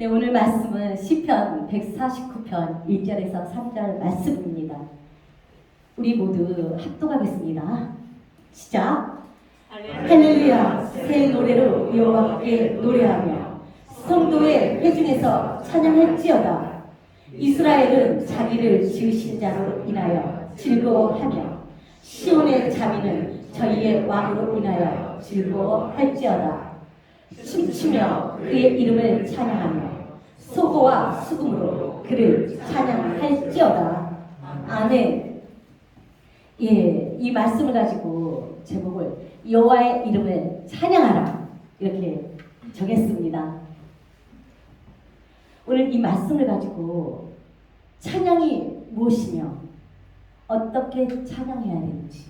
네, 오늘 말씀은 시편 149편 1절에서 3절 말씀입니다. 우리 모두 합독하겠습니다. 시작. 할렐루야 새 노래로 여호와께 노래하며 성도의 회중에서 찬양할지어다. 이스라엘은 자기를 지으신 자로 인하여 즐거워하며 시온의 자비는 저희의 왕으로 인하여 즐거워할지어다. 춤추며 그의 이름을 찬양하며 소고와 수금으로 그를 찬양할지어다. 아멘. 예, 이 말씀을 가지고 제목을 여호와의 이름을 찬양하라 이렇게 정했습니다. 오늘 이 말씀을 가지고 찬양이 무엇이며 어떻게 찬양해야 되는지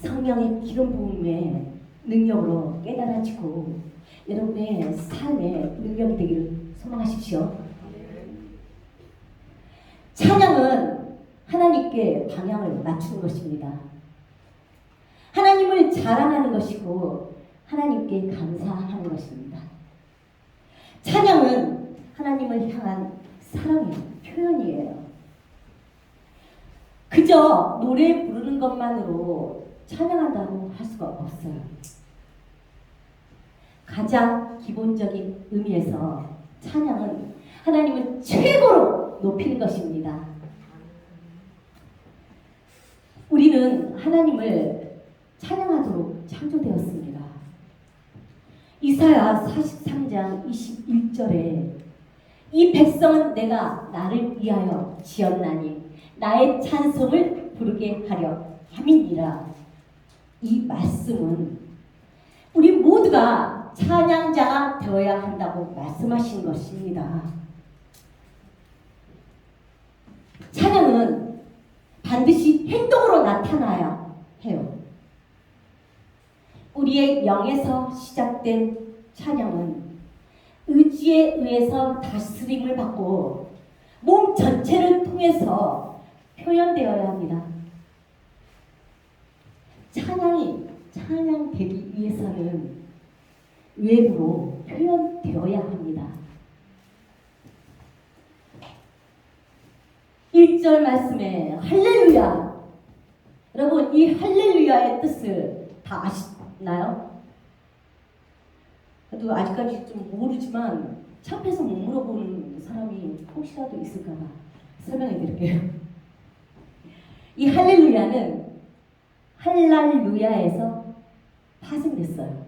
성령의 기름 부음의 능력으로 깨달아지고 여러분의 삶의 능력이 되기를 소망하십시오. 찬양은 하나님께 방향을 맞추는 것입니다. 하나님을 자랑하는 것이고 하나님께 감사하는 것입니다. 찬양은 하나님을 향한 사랑의 표현이에요. 그저 노래 부르는 것만으로 찬양한다고 할 수가 없어요. 가장 기본적인 의미에서 찬양은 하나님을 최고로 높이는 것입니다. 우리는 하나님을 찬양하도록 창조되었습니다. 이사야 43장 21절에 이 백성은 내가 나를 위하여 지었나니 나의 찬송을 부르게 하려 함이니라. 이 말씀은 우리 모두가 찬양자가 되어야 한다고 말씀하신 것입니다. 찬양은 반드시 행동으로 나타나야 해요. 우리의 영에서 시작된 찬양은 의지에 의해서 다스림을 받고 몸 전체를 통해서 표현되어야 합니다. 찬양이 찬양되기 위해서는 외부로 표현되어야 합니다. 1절 말씀에 할렐루야. 여러분 이 할렐루야의 뜻을 다 아시나요? 저도 아직까지 좀 모르지만 참패서 못 물어보는 사람이 혹시라도 있을까봐 설명해 드릴게요. 이 할렐루야는 할랄루야에서 파생됐어요.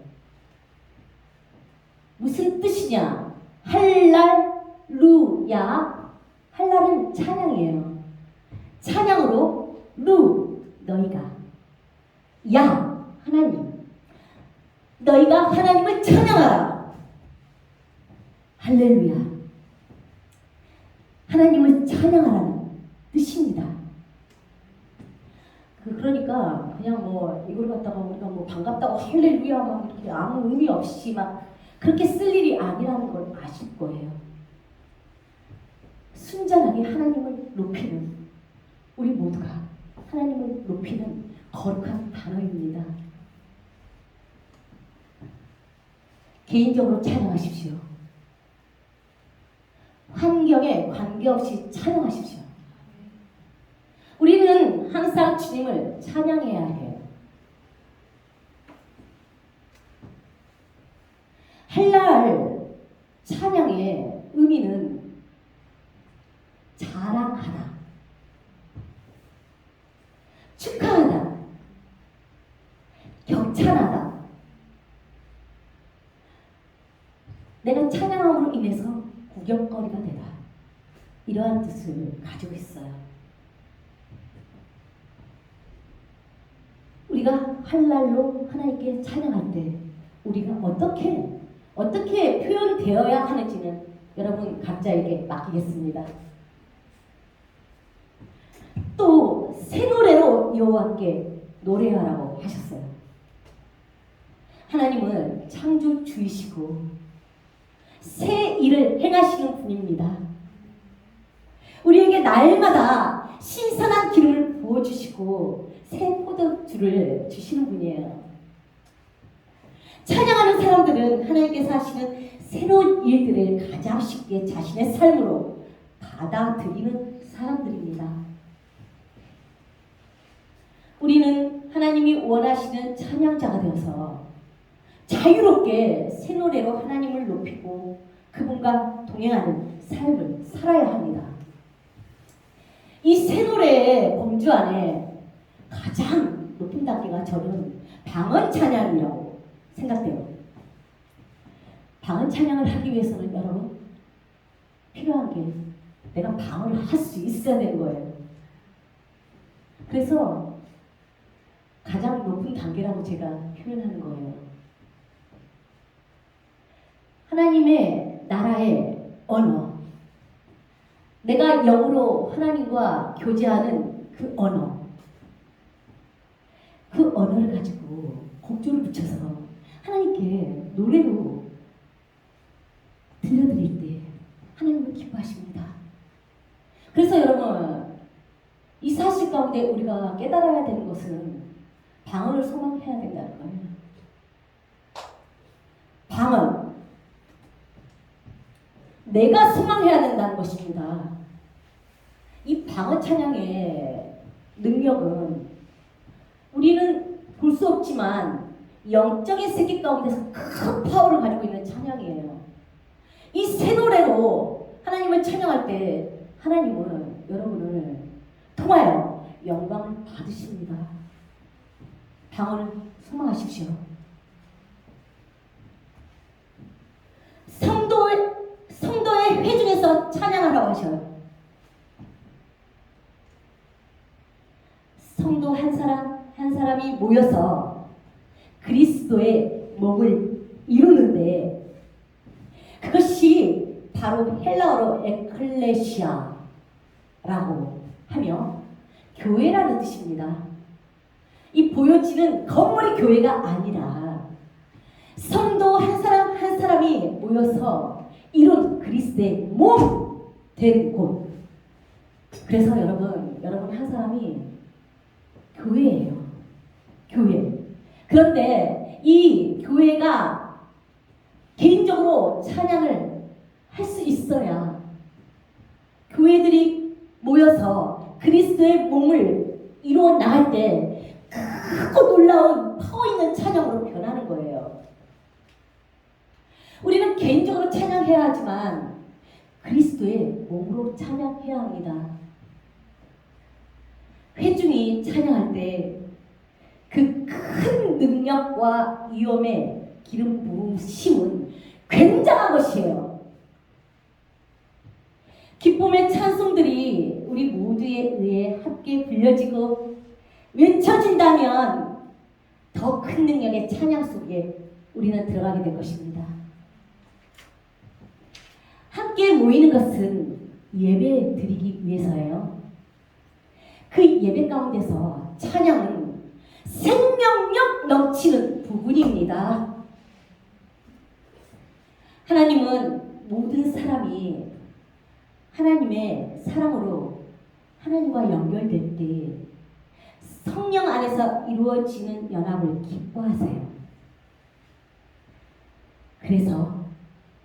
무슨 뜻이냐? 할랄루야. 할랄은 찬양이에요. 찬양으로 루 너희가 야 하나님 너희가 하나님을 찬양하라. 할렐루야. 하나님을 찬양하라는 뜻입니다. 그- 그러니까 그냥 뭐 이걸 갖다가 우리가 뭐 반갑다고 할렐루야 막 이렇게 아무 의미 없이 막 그렇게 쓸 일이 아니라는 걸 아실 거예요. 순전하게 하나님을 높이는 우리 모두가 하나님을 높이는 거룩한 단어입니다. 개인적으로 찬양하십시오. 환경에 관계없이 찬양하십시오. 항상 주님을 찬양해야 해요. 할랄 찬양의 의미는 자랑하다, 축하하다, 격찬하다. 내가 찬양함으로 인해서 구경거리가 되다. 이러한 뜻을 가지고 있어요. 우리가 할랄로 하나님께 찬양할 때 우리가 어떻게 어떻게 표현되어야 하는지는 여러분 각자에게 맡기겠습니다. 또 새 노래로 여호와께 노래하라고 하셨어요. 하나님은 창조주이시고 새 일을 행하시는 분입니다. 우리에게 날마다 신선한 기름을 부어주시고 새 포도주를 주시는 분이에요. 찬양하는 사람들은 하나님께서 하시는 새로운 일들을 가장 쉽게 자신의 삶으로 받아들이는 사람들입니다. 우리는 하나님이 원하시는 찬양자가 되어서 자유롭게 새 노래로 하나님을 높이고 그분과 동행하는 삶을 살아야 합니다. 이 새 노래의 범주 안에 가장 높은 단계가 저는 방언 찬양이라고 생각돼요. 방언 찬양을 하기 위해서는 여러분 필요한 게 내가 방언을 할 수 있어야 되는 거예요. 그래서 가장 높은 단계라고 제가 표현하는 거예요. 하나님의 나라의 언어. 내가 영으로 하나님과 교제하는 그 언어. 그 언어를 가지고 곡조를 붙여서 하나님께 노래로 들려드릴 때 하나님은 기뻐하십니다. 그래서 여러분 이 사실 가운데 우리가 깨달아야 되는 것은 방언을 소망해야 된다는 거예요. 방언. 내가 소망해야 된다는 것입니다. 이 방언 찬양의 능력은 우리는 볼 수 없지만 영적인 세계 가운데서 큰 파워를 가지고 있는 찬양이에요. 이 새 노래로 하나님을 찬양할 때 하나님은 여러분을 통하여 영광을 받으십니다. 방언을 소망하십시오. 성도의 성도의 회중에서 찬양하라고 하셔요. 성도 한 사람 한 사람이 모여서 그리스도의 몸을 이루는데 그것이 바로 헬라어로 에클레시아라고 하며 교회라는 뜻입니다. 이 보여지는 건물이 교회가 아니라 성도 한 사람 한 사람이 모여서 이룬 그리스도의 몸 된 곳. 그래서 여러분, 여러분 한 사람이 교회예요. 교회. 그런데 이 교회가 개인적으로 찬양을 할 수 있어야 교회들이 모여서 그리스도의 몸을 이루어 나갈 때 크고 놀라운 파워 있는 찬양으로 변하는 거예요. 우리는 개인적으로 찬양해야 하지만 그리스도의 몸으로 찬양해야 합니다. 회중이 찬양할 때 그 큰 능력과 위엄의 기름 부으심은 굉장한 것이에요. 기쁨의 찬송들이 우리 모두에 의해 함께 불려지고 외쳐진다면 더 큰 능력의 찬양 속에 우리는 들어가게 될 것입니다. 함께 모이는 것은 예배 드리기 위해서예요. 그 예배 가운데서 찬양은 생명력 넘치는 부분입니다. 하나님은 모든 사람이 하나님의 사랑으로 하나님과 연결될 때 성령 안에서 이루어지는 연합을 기뻐하세요. 그래서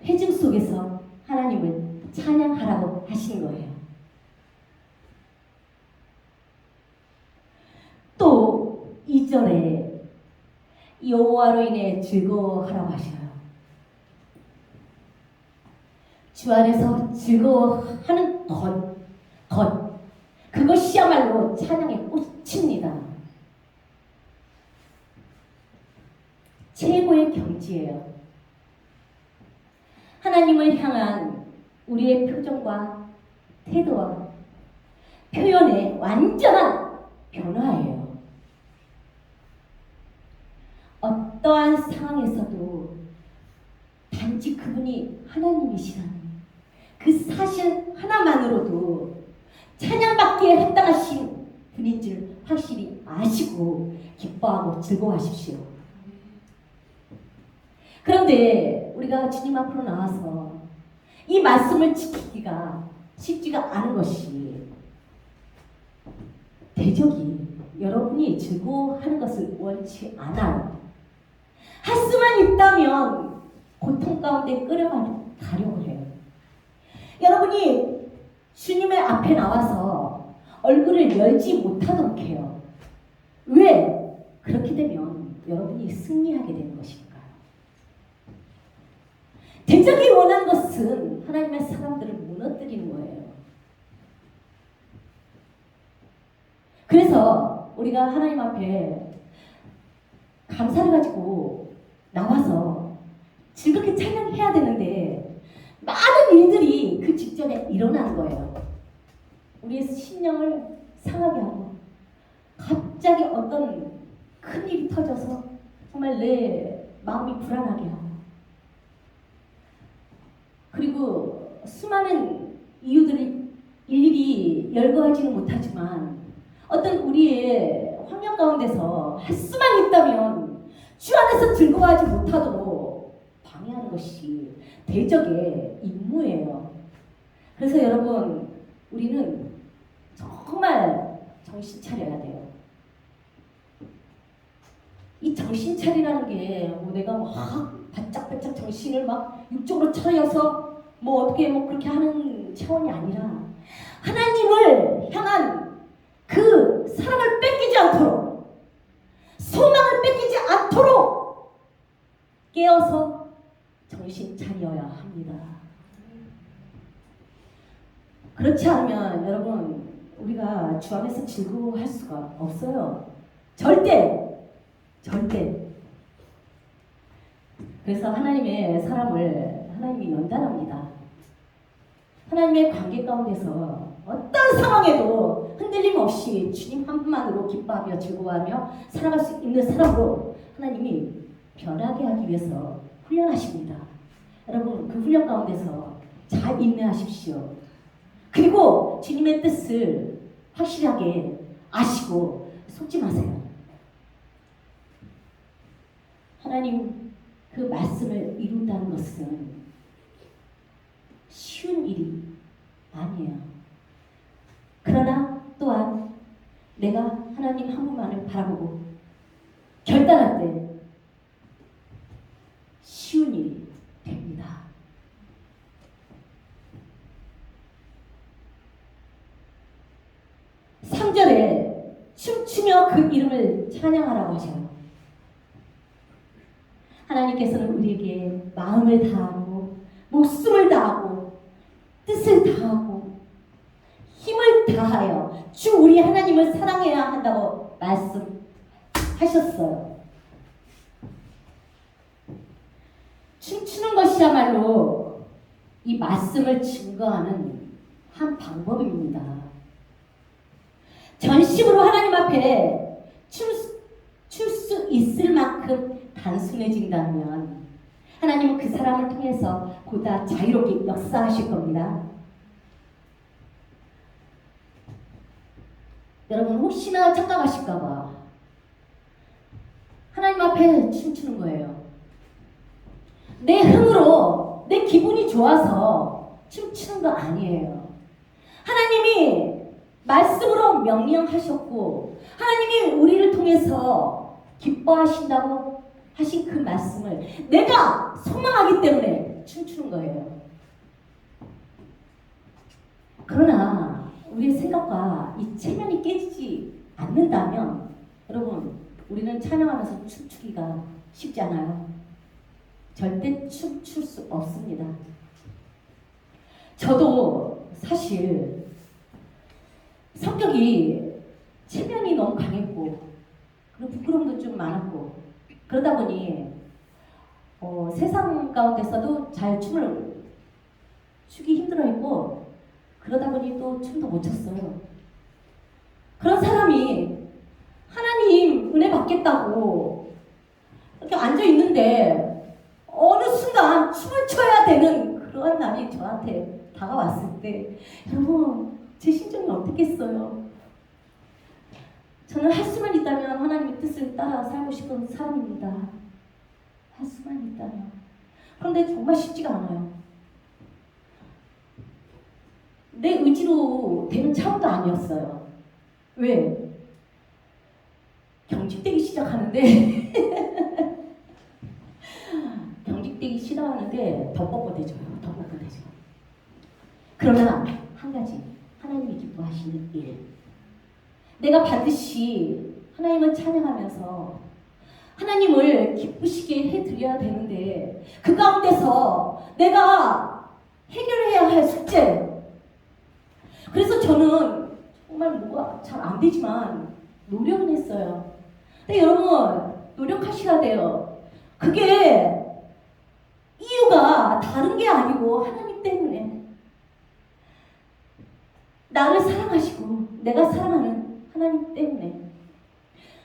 회중 속에서 하나님을 찬양하라고 하신 거예요. 또 2절에 여호와로 인해 즐거워하라고 하셔요. 주 안에서 즐거워하는 것, 것 그것이야말로 찬양의 꽃입니다. 최고의 경지예요. 하나님을 향한 우리의 표정과 태도와 표현의 완전한 변화예요. 어떠한 상황에서도 단지 그분이 하나님이시라는 그 사실 하나만으로도 찬양받기에 합당하신 분인 줄 확실히 아시고 기뻐하고 즐거워하십시오. 그런데 우리가 주님 앞으로 나와서 이 말씀을 지키기가 쉽지가 않은 것이 대적이 여러분이 즐거워하는 것을 원치 않아요. 할 수만 있다면 고통 가운데 끌어가려고 해요. 여러분이 주님의 앞에 나와서 얼굴을 열지 못하도록 해요. 왜? 그렇게 되면 여러분이 승리하게 되는 것이니까요. 대적이 원한 것은 하나님의 사람들을 무너뜨리는 거예요. 그래서 우리가 하나님 앞에 감사를 가지고 나와서 즐겁게 찬양해야 되는데 많은 일들이 그 직전에 일어나는 거예요. 우리의 신령을 상하게 하고 갑자기 어떤 큰 일이 터져서 정말 내 마음이 불안하게 하고 그리고 수많은 이유들이 일일이 열거하지는 못하지만 어떤 우리의 환경 가운데서 할 수만 있다면 주 안에서 즐거워하지 못하도록 방해하는 것이 대적의 임무예요. 그래서 여러분 우리는 정말 정신 차려야 돼요. 이 정신 차리라는 게 뭐 내가 막 바짝바짝 정신을 막 육적으로 차려서 뭐 어떻게 뭐 그렇게 하는 차원이 아니라 하나님을 향한 그 사랑을 뺏기지 않도록 소망을 뺏기지 않도록 깨어서 정신 차려야 합니다. 그렇지 않으면 여러분 우리가 주 안에서 즐거워할 수가 없어요. 절대 절대. 그래서 하나님의 사람을 하나님이 연단합니다. 하나님의 관계 가운데서 어떤 상황에도 흔들림 없이 주님 한 분만으로 기뻐하며 즐거워하며 살아갈 수 있는 사람으로 하나님이 변하게 하기 위해서 훈련하십니다. 여러분 그 훈련 가운데서 잘 인내하십시오. 그리고 주님의 뜻을 확실하게 아시고 속지 마세요. 하나님 그 말씀을 이룬다는 것은 쉬운 일이 아니에요. 그러나 또한 내가 하나님 한 분만을 바라보고 결단할 때 쉬운 일이 됩니다. 삼절에 춤추며 그 이름을 찬양하라고 하셔요. 하나님께서는 우리에게 마음을 다하고 목숨을 다하고 뜻을 다하고 힘을 다하여 주 우리 하나님을 사랑해야 한다고 말씀하셨어요. 춤추는 것이야말로 이 말씀을 증거하는 한 방법입니다. 전심으로 하나님 앞에 출수 있을 만큼 단순해진다면 하나님은 그 사람을 통해서 보다 자유롭게 역사하실 겁니다. 여러분 혹시나 착각하실까봐 하나님 앞에 춤추는 거예요. 내 흥으로 내 기분이 좋아서 춤추는 거 아니에요. 하나님이 말씀으로 명령하셨고 하나님이 우리를 통해서 기뻐하신다고 하신 그 말씀을 내가 소망하기 때문에 춤추는 거예요. 그러나 우리의 생각과 이 체면이 깨지지 않는다면 여러분 우리는 찬양하면서 춤추기가 쉽지 않아요. 절대 춤출 수 없습니다. 저도 사실 성격이 체면이 너무 강했고 그리고 부끄러움도 좀 많았고 그러다 보니 어, 세상 가운데서도 잘 춤을 추기 힘들어했고 그러다 보니 또 춤도 못 췄어요. 그런 사람이 하나님 은혜 받겠다고 이렇게 앉아 있는데 어느 순간 춤을 춰야 되는 그런 날이 저한테 다가왔을 때 여러분 제 심정이 어떻겠어요? 저는 할 수만 있다면 하나님의 뜻을 따라 살고 싶은 사람입니다. 할 수만 있다면. 그런데 정말 쉽지가 않아요. 내 의지로 되는 차원도 아니었어요. 왜? 경직되기 시작하는데 이렇게 덮어보내줘요. 덮어보내줘. 그러면 한 가지 하나님이 기뻐하시는 일. 내가 반드시 하나님을 찬양하면서 하나님을 기쁘시게 해드려야 되는데 그 가운데서 내가 해결해야 할 숙제. 그래서 저는 정말 뭐가 잘 안 되지만 노력은 했어요. 근데 여러분 노력하셔야 돼요. 그게 이유가 다른 게 아니고 하나님 때문에. 나를 사랑하시고 내가 사랑하는 하나님 때문에.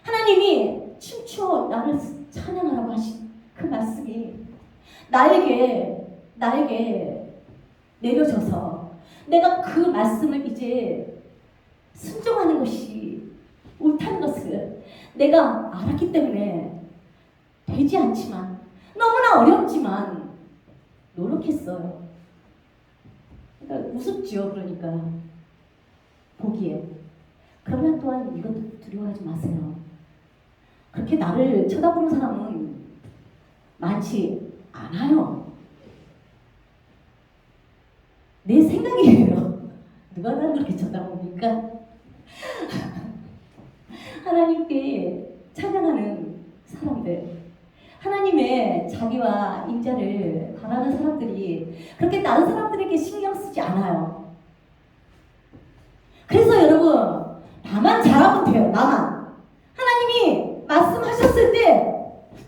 하나님이 춤추어 나를 찬양하라고 하신 그 말씀이 나에게 나에게 내려져서 내가 그 말씀을 이제 순종하는 것이 옳다는 것을 내가 알았기 때문에 되지 않지만 너무나 어렵지만 노력했어요. 그러니까 우습지요, 그러니까 보기에. 그러면 또한 이것도 두려워하지 마세요. 그렇게 나를 쳐다보는 사람은 많지 않아요. 내 생각이에요. 누가 나를 그렇게 쳐다봅니까? 하나님께 찬양하는 사람들, 하나님의 자기와 인자를 바라는 사람들이 그렇게 다른 사람들에게 신경 쓰지 않아요. 그래서 여러분, 나만 잘하면 돼요, 나만. 하나님이 말씀하셨을 때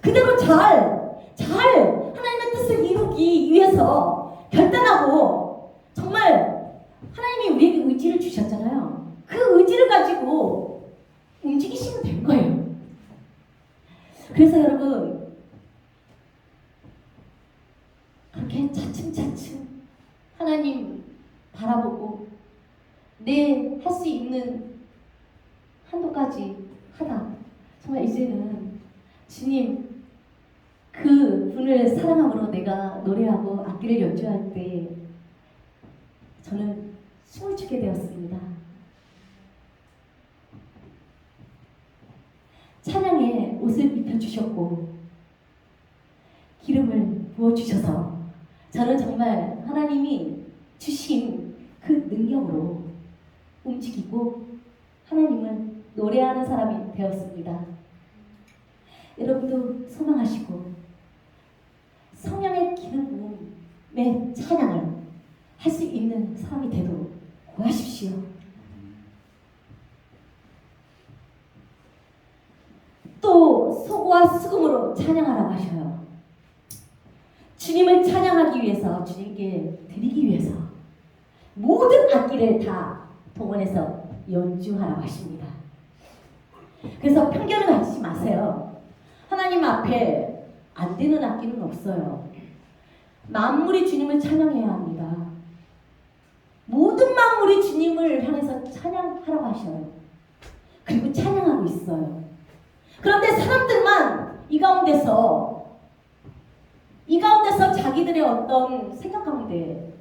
그대로 잘, 잘 하나님의 뜻을 이루기 위해서 결단하고 정말 하나님이 우리에게 의지를 주셨잖아요. 그 의지를 가지고 움직이시면 된 거예요. 그래서 여러분, 그렇게 차츰차츰 하나님 바라보고 내 할 수 있는 한도까지 하다. 정말 이제는 주님 그 분을 사랑함으로 내가 노래하고 악기를 연주할 때 저는 춤을 추게 되었습니다. 찬양에 옷을 입혀주셨고 기름을 부어주셔서 저는 정말 하나님이 주신 그 능력으로 움직이고 하나님을 노래하는 사람이 되었습니다. 여러분도 소망하시고 성령의 기름 부음의 찬양을 할 수 있는 사람이 되도록 구하십시오. 또 소고와 수금으로 찬양하라고 하셔요. 주님을 찬양하기 위해서 주님께 드리기 위해서 모든 악기를 다 동원해서 연주하라고 하십니다. 그래서 편견을 가지지 마세요. 하나님 앞에 안 되는 악기는 없어요. 만물이 주님을 찬양해야 합니다. 모든 만물이 주님을 향해서 찬양하라고 하셔요. 그리고 찬양하고 있어요. 그런데 사람들만 이 가운데서 이 가운데서 자기들의 어떤 생각 가운데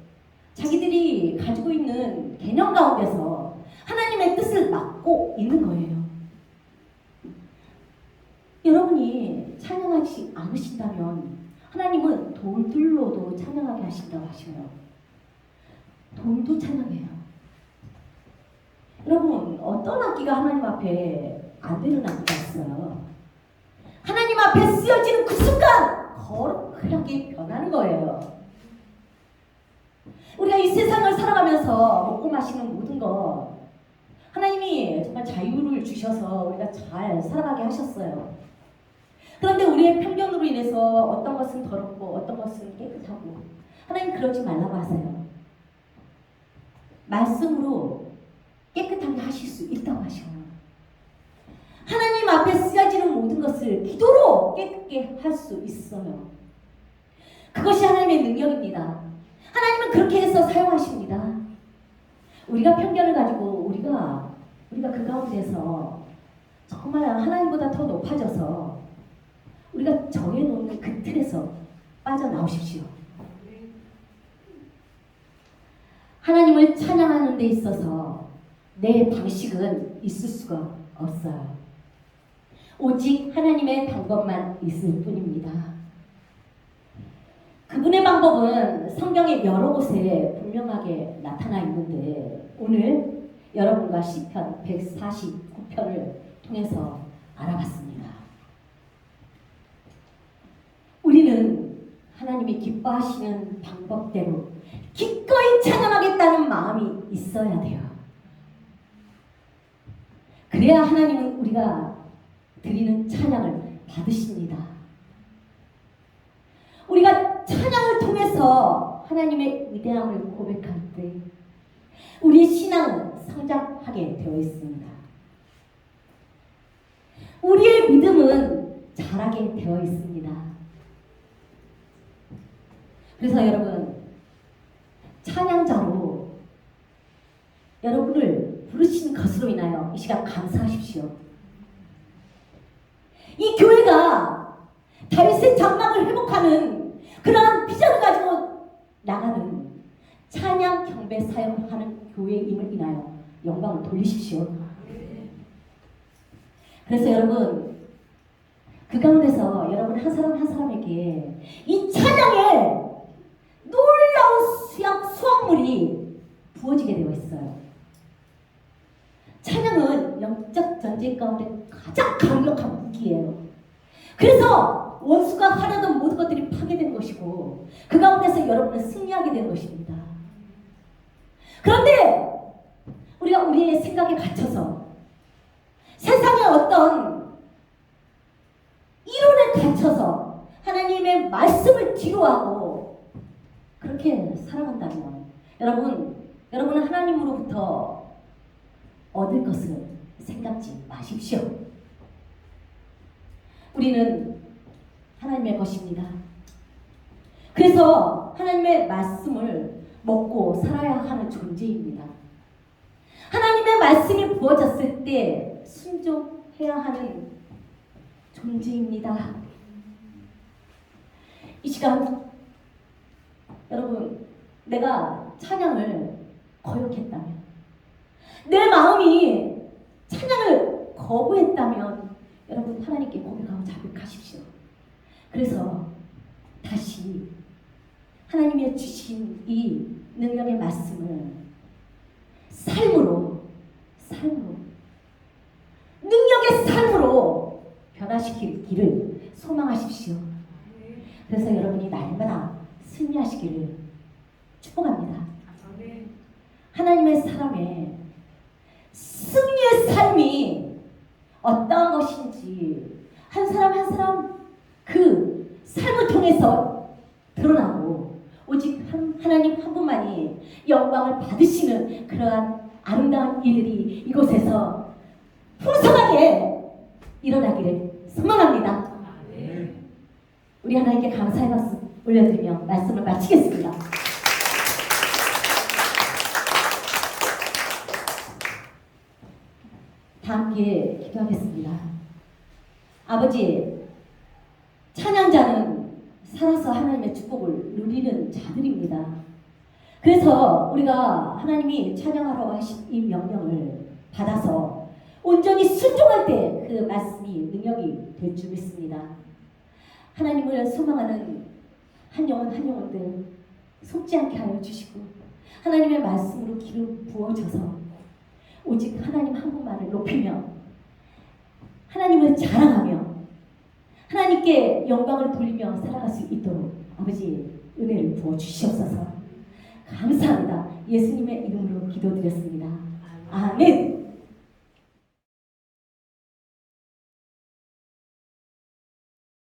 자기들이 가지고 있는 개념 가운데서 하나님의 뜻을 막고 있는 거예요. 여러분이 찬양하지 않으신다면 하나님은 돌들로도 찬양하게 하신다고 하셔요. 돌도 찬양해요. 여러분 어떤 악기가 하나님 앞에 안 되는 악기가 있어요. 하나님 앞에 쓰여지는 그 순간 거룩하게 변하는 거예요. 우리가 이 세상을 살아가면서 먹고 마시는 모든 것 하나님이 정말 자유를 주셔서 우리가 잘 살아가게 하셨어요. 그런데 우리의 편견으로 인해서 어떤 것은 더럽고 어떤 것은 깨끗하고 하나님 그러지 말라고 하세요. 말씀으로 깨끗하게 하실 수 있다고 하셔요. 하나님 앞에 쓰여지는 모든 것을 기도로 깨끗게 할 수 있어요. 그것이 하나님의 능력입니다. 하나님은 그렇게 해서 사용하십니다. 우리가 편견을 가지고 우리가 우리가 그 가운데서 정말 하나님보다 더 높아져서 우리가 정해놓는 그 틀에서 빠져나오십시오. 하나님을 찬양하는 데 있어서 내 방식은 있을 수가 없어요. 오직 하나님의 방법만 있을 뿐입니다. 그 그분의 방법은 성경의 여러 곳에 분명하게 나타나 있는데 오늘 여러분과 시편 149편을 통해서 알아봤습니다. 우리는 하나님이 기뻐하시는 방법대로 기꺼이 찬양하겠다는 마음이 있어야 돼요. 그래야 하나님은 우리가 드리는 찬양을 받으십니다. 우리가 찬양을 통해서 하나님의 위대함을 고백할 때 우리의 신앙은 성장하게 되어 있습니다. 우리의 믿음은 자라게 되어 있습니다. 그래서 여러분 찬양자로 여러분을 부르신 것으로 인하여 이 시간 감사하십시오. 이 교회가 다윗의 장막을 회복하는 그러한 비전을 가지고 나가는 찬양 경배 사역하는 교회임을 인하여 영광을 돌리십시오. 그래서 여러분 그 가운데서 여러분 한 사람 한 사람에게 이 찬양의 놀라운 수양 수확물이 부어지게 되어 있어요. 찬양은 영적 전쟁 가운데 가장 강력한 무기예요. 그래서 원수가 하려던 모든 것들이 파괴된 것이고 그 가운데서 여러분은 승리하게 된 것입니다. 그런데 우리가 우리의 생각에 갇혀서 세상의 어떤 이론에 갇혀서 하나님의 말씀을 뒤로하고 그렇게 살아간다면 여러분 여러분은 하나님으로부터 얻을 것을 생각지 마십시오. 우리는 하나님의 것입니다. 그래서 하나님의 말씀을 먹고 살아야 하는 존재입니다. 하나님의 말씀이 부어졌을 때 순종해야 하는 존재입니다. 이 시간 여러분 내가 찬양을 거역했다면 내 마음이 찬양을 거부했다면 여러분 하나님께 고백하고 자백하십시오. 그래서 다시 하나님의 주신 이 능력의 말씀을 삶으로 삶으로 능력의 삶으로 변화시킬 길을 소망하십시오. 그래서 여러분이 날마다 승리하시기를 축복합니다. 하나님의 사람의 승리의 삶이 어떠한 것인지 한 사람 한 사람 그 삶을 통해서 드러나고 오직 한, 하나님 한 분만이 영광을 받으시는 그러한 아름다운 일들이 이곳에서 풍성하게 일어나기를 소망합니다. 우리 하나님께 감사의 박수 올려드리며 말씀을 마치겠습니다. 다 함께 기도하겠습니다. 아버지, 찬양자는 살아서 하나님의 축복을 누리는 자들입니다. 그래서 우리가 하나님이 찬양하라고 하신 이 명령을 받아서 온전히 순종할 때 그 말씀이 능력이 될 줄 믿습니다. 하나님을 소망하는 한 영혼 한 영혼들 속지 않게 하여 주시고 하나님의 말씀으로 기름 부어져서 오직 하나님 한 분만을 높이며 하나님을 자랑하며 하나님께 영광을 돌리며 살아갈 수 있도록 아버지 은혜를 부어 주시옵소서. 감사합니다. 예수님의 이름으로 기도드렸습니다. 아멘